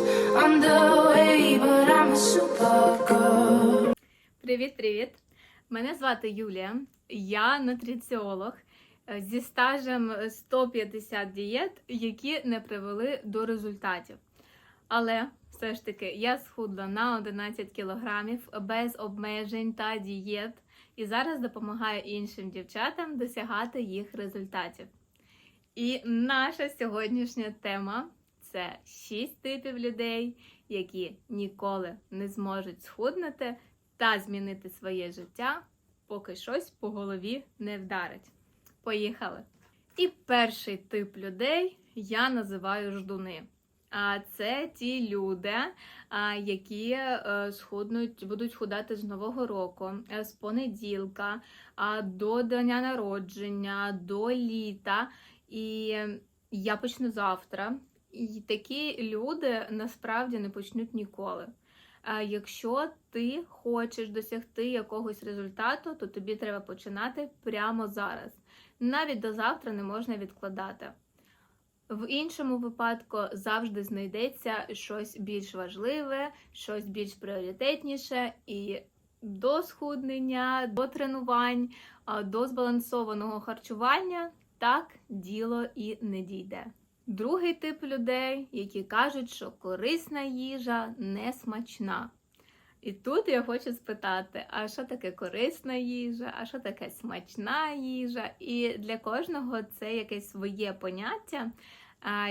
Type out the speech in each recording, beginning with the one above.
on the way, but I'm a supergirl. Привіт, привіт! Мене звати Юлія, я нутриціолог е, зі стажем 150 дієт, які не привели до результатів. Але все ж таки я схудла на 11 кілограмів без обмежень та дієт, і зараз допомагаю іншим дівчатам досягати їх результатів. І наша сьогоднішня тема це 6 типів людей, які ніколи не зможуть схуднути та змінити своє життя, поки щось по голові не вдарить. Поїхали! І перший тип людей я називаю ждуни. А це ті люди, які е, схуднуть, будуть худати з нового року, е, з понеділка до дня народження, до літа. І я почну завтра. І такі люди насправді не почнуть ніколи. А Якщо ти хочеш досягти якогось результату, то тобі треба починати прямо зараз. Навіть до завтра не можна відкладати. В іншому випадку завжди знайдеться щось більш важливе, щось більш пріоритетніше, і до схуднення, до тренувань, до збалансованого харчування так діло і не дійде. Другий тип людей, які кажуть, що корисна їжа не смачна. І тут я хочу спитати: а що таке корисна їжа, а що таке смачна їжа? І для кожного це якесь своє поняття.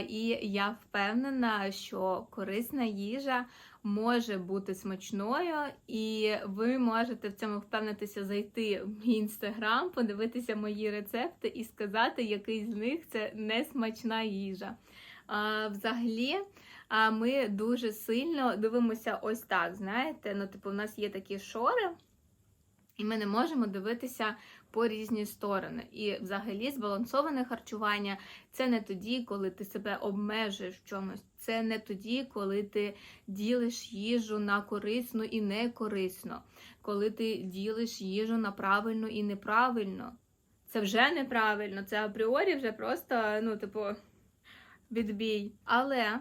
І я впевнена, що корисна їжа може бути смачною, і ви можете в цьому впевнитися, зайти в мій інстаграм, подивитися мої рецепти і сказати, який з них це не смачна їжа. Взагалі, ми дуже сильно дивимося ось так. Знаєте, ну, типу, у нас є такі шори. І ми не можемо дивитися по різні сторони. І взагалі збалансоване харчування це не тоді, коли ти себе обмежуєш в чомусь. Це не тоді, коли ти ділиш їжу на корисну і некорисну, коли ти ділиш їжу на правильну і неправильно. Це вже неправильно, це апріорі вже просто, ну, типу, відбій. Але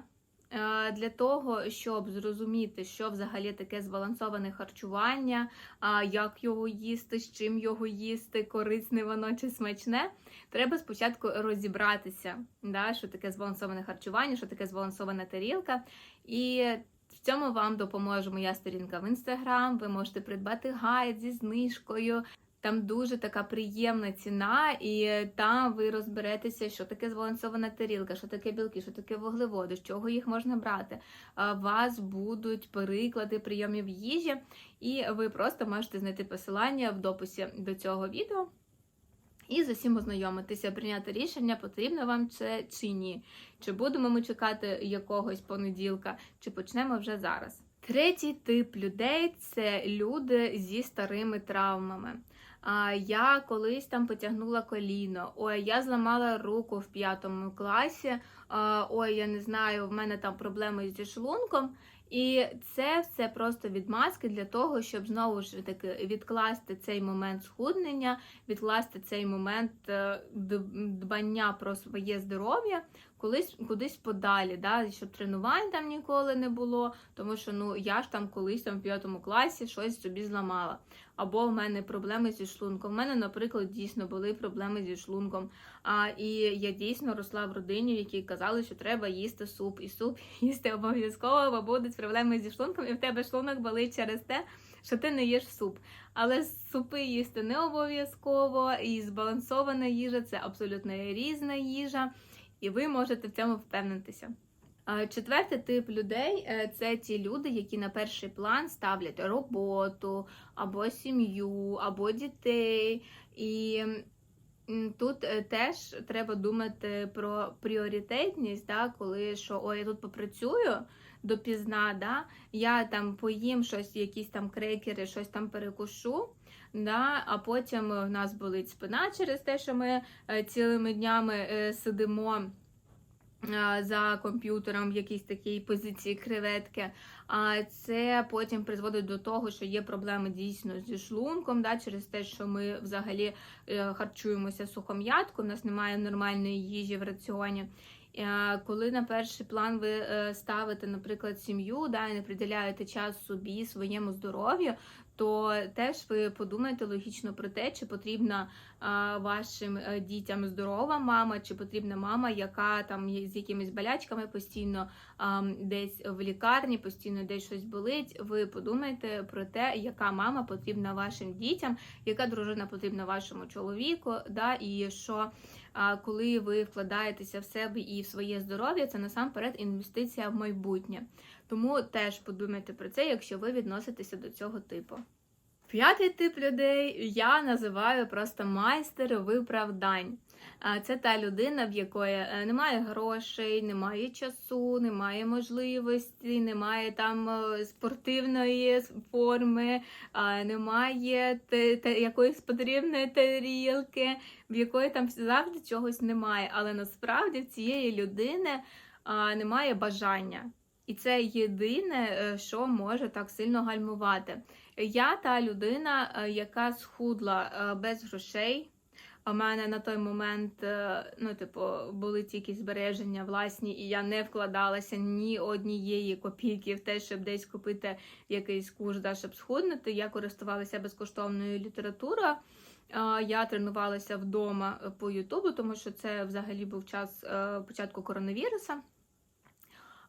Для того, щоб зрозуміти, що взагалі таке збалансоване харчування, як його їсти, з чим його їсти, корисне воно чи смачне, треба спочатку розібратися, да, що таке збалансоване харчування, що таке збалансована тарілка. І в цьому вам допоможе моя сторінка в інстаграм. Ви можете придбати гайд зі знижкою. Там дуже така приємна ціна, і там ви розберетеся, що таке збалансована тарілка, що таке білки, що таке вуглеводи, з чого їх можна брати. У вас будуть переклади прийомів їжі, і ви просто можете знайти посилання в дописі до цього відео. І з усім ознайомитися, прийняти рішення, потрібно вам це чи ні. Чи будемо ми чекати якогось понеділка, чи почнемо вже зараз. Третій тип людей це люди зі старими травмами. А, Я колись там потягнула коліно, ой, я зламала руку в п'ятому класі, ой, я не знаю, в мене там проблеми зі шлунком. І це все просто відмазки для того, щоб знову ж таки відкласти цей момент схуднення, відкласти цей момент е, дбання про своє здоров'я, колись кудись подалі, да, щоб тренувань там ніколи не було, тому що ну я ж там колись там в п'ятому класі щось собі зламала. Або в мене проблеми зі шлунком. У мене, наприклад, дійсно були проблеми зі шлунком. А, І я дійсно росла в родині, в якій казали, що треба їсти суп. І суп їсти обов'язково, бо будуть проблеми зі шлунком, і в тебе шлунок болить через те, що ти не їш суп. Але супи їсти не обов'язково, і збалансована їжа це абсолютно різна їжа і ви можете в цьому впевнитися. Четвертий тип людей е, це ті люди, які на перший план ставлять роботу, або сім'ю, або дітей. І тут е, теж треба думати про пріоритетність, да, коли що ой, я тут попрацюю допізна, да, я там поїм щось, якісь там крекери, щось там перекушу. Да, А потім в нас болить спина через те, що ми е, цілими днями сидимо за комп'ютером в якійсь такій позиції креветки. А це потім призводить до того, що є проблеми дійсно зі шлунком, да, через те, що ми взагалі е, харчуємося сухом'ятку, у нас немає нормальної їжі в раціоні. Е, Коли на перший план ви е, ставите, наприклад, сім'ю, да, і не приділяєте час собі, своєму здоров'ю, то теж ви подумайте логічно про те, чи потрібна вашим е, дітям здорова мама, чи потрібна мама, яка там з якимись болячками постійно десь в лікарні, постійно десь щось болить. Ви подумайте про те, яка мама потрібна вашим дітям, яка дружина потрібна вашому чоловіку, да, і що коли ви вкладаєтеся в себе і в своє здоров'я, це насамперед інвестиція в майбутнє. Тому теж подумайте про це, якщо ви відноситеся до цього типу. П'ятий тип людей я називаю просто майстер виправдань. Це та людина, в якої е, немає грошей, немає часу, немає можливості, немає там е, спортивної форми, немає те- те- якоїсь потрібної тарілки, в якої там завжди чогось немає. Але насправді в цієї людини немає бажання. І це єдине, е, що може так сильно гальмувати. Я та людина, е, яка схудла е, без грошей. У мене на той момент, ну, типу, були тільки збереження власні, і я не вкладалася ні однієї копійки в те, щоб десь купити якийсь курс, да, щоб схуднути. Я користувалася безкоштовною літературою. Я тренувалася вдома по Ютубу, тому що це взагалі був час початку коронавіруса.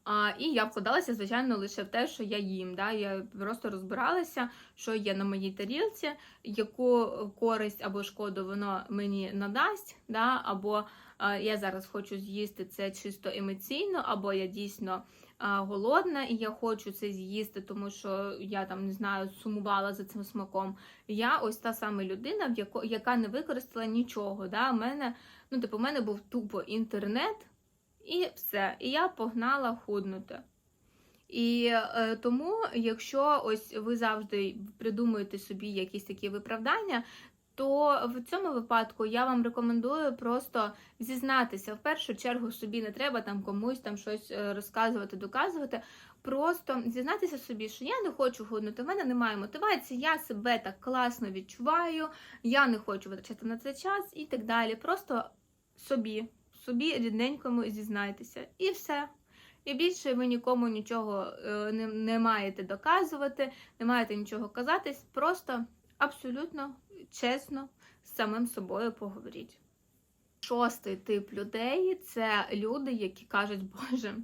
А, і я вкладалася, звичайно, лише в те, що я їм. Да? Я просто розбиралася, що є на моїй тарілці, яку користь або шкоду воно мені надасть. Да? Або а, я зараз хочу з'їсти це чисто емоційно, або я дійсно а, голодна і я хочу це з'їсти, тому що я там не знаю, сумувала за цим смаком. Я ось та сама людина, в яко, яка не використала нічого. Да? У мене, ну, типу, у мене був тупо інтернет. І все. І я погнала худнути. І е, тому, якщо ось ви завжди придумуєте собі якісь такі виправдання, то в цьому випадку я вам рекомендую просто зізнатися. В першу чергу собі не треба там комусь там щось е, розказувати, доказувати. Просто зізнатися собі, що я не хочу худнути, в мене немає мотивації, я себе так класно відчуваю, я не хочу витрачати на це час і так далі. Просто собі собі рідненькому зізнайтеся. І все. І більше ви нікому нічого е, не, не маєте доказувати, не маєте нічого казатись, просто абсолютно чесно з самим собою поговоріть. Шостий тип людей це люди, які кажуть, Боже,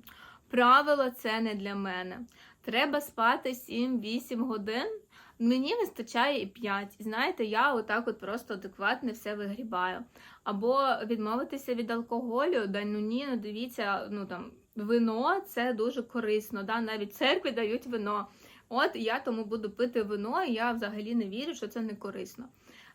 правило це не для мене. Треба спати 7-8 годин. Мені вистачає і 5. І знаєте, я отак от просто адекватно все вигрібаю. Або відмовитися від алкоголю, да ну ні, ну дивіться, ну там вино це дуже корисно. Да? Навіть церкві дають вино. От я тому буду пити вино, я взагалі не вірю, що це не корисно.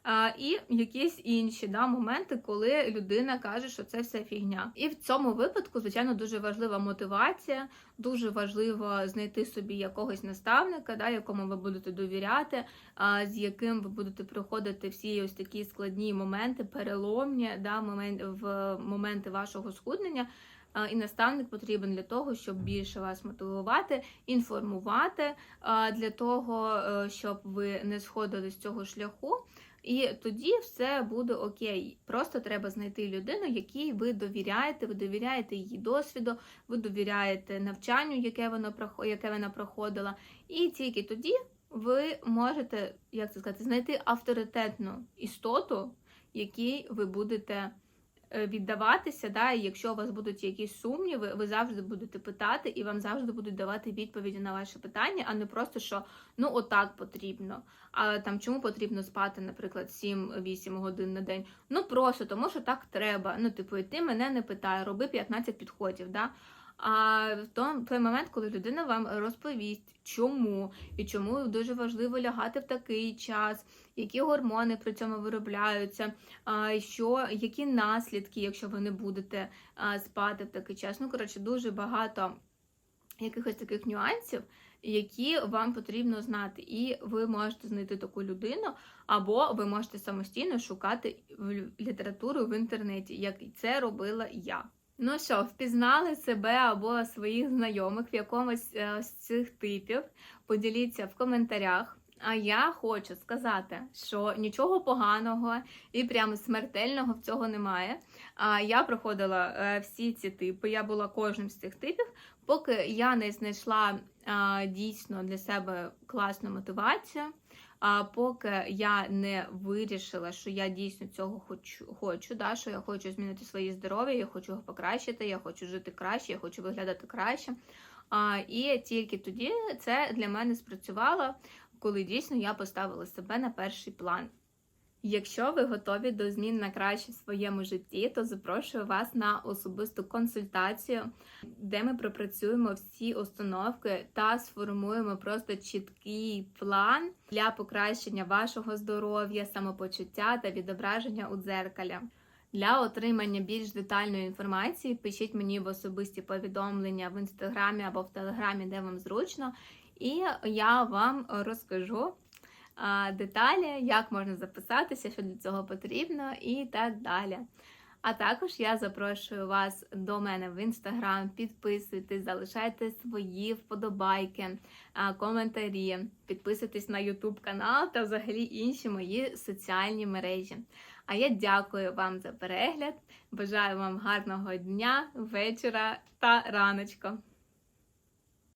А, і якісь інші да, моменти, коли людина каже, що це все фігня. І в цьому випадку, звичайно, дуже важлива мотивація, дуже важливо знайти собі якогось наставника, да, якому ви будете довіряти, а, з яким ви будете проходити всі ось такі складні моменти, переломні да, момент, в моменти вашого схуднення. І наставник потрібен для того, щоб більше вас мотивувати, інформувати для того, е, щоб ви не сходили з цього шляху. І тоді все буде окей. Просто треба знайти людину, якій ви довіряєте, ви довіряєте її досвіду, ви довіряєте навчанню, яке вона яке вона проходила. І тільки тоді ви можете, як це сказати, знайти авторитетну істоту, якій ви будете віддаватися. Да? І якщо у вас будуть якісь сумніви, ви завжди будете питати, і вам завжди будуть давати відповіді на ваші питання, а не просто що ну отак потрібно. А там чому потрібно спати, наприклад, 7-8 годин на день? Ну просто тому, що так треба. Ну, типу, і ти мене не питай, роби 15 підходів. Да? А в той, момент, коли людина вам розповість, чому і чому дуже важливо лягати в такий час, які гормони при цьому виробляються, що, які наслідки, якщо ви не будете спати в такий час. Ну, коротше, дуже багато якихось таких нюансів, які вам потрібно знати. І ви можете знайти таку людину, або ви можете самостійно шукати літературу в інтернеті, як це робила я. Ну що, впізнали себе або своїх знайомих в якомусь е, з цих типів? Поділіться в коментарях. А я хочу сказати, що нічого поганого і прямо смертельного в цього немає. А я проходила е, всі ці типи, я була кожним з цих типів, поки я не знайшла дійсно для себе класну мотивацію. А поки я не вирішила, що я дійсно цього хочу, хочу да, що я хочу змінити своє здоров'я, я хочу його покращити, я хочу жити краще, я хочу виглядати краще. А, і тільки тоді це для мене спрацювало, коли дійсно я поставила себе на перший план. Якщо ви готові до змін на краще в своєму житті, то запрошую вас на особисту консультацію, де ми пропрацюємо всі установки та сформуємо просто чіткий план для покращення вашого здоров'я, самопочуття та відображення у дзеркалі. Для отримання більш детальної інформації пишіть мені в особисті повідомлення в інстаграмі або в телеграмі, де вам зручно, і я вам розкажу деталі, як можна записатися, що для цього потрібно, і так далі. А також я запрошую вас до мене в інстаграм, підписуйтесь, залишайте свої вподобайки, коментарі, підписуйтесь на Ютуб канал та взагалі інші мої соціальні мережі. А я дякую вам за перегляд. Бажаю вам гарного дня, вечора та раночка.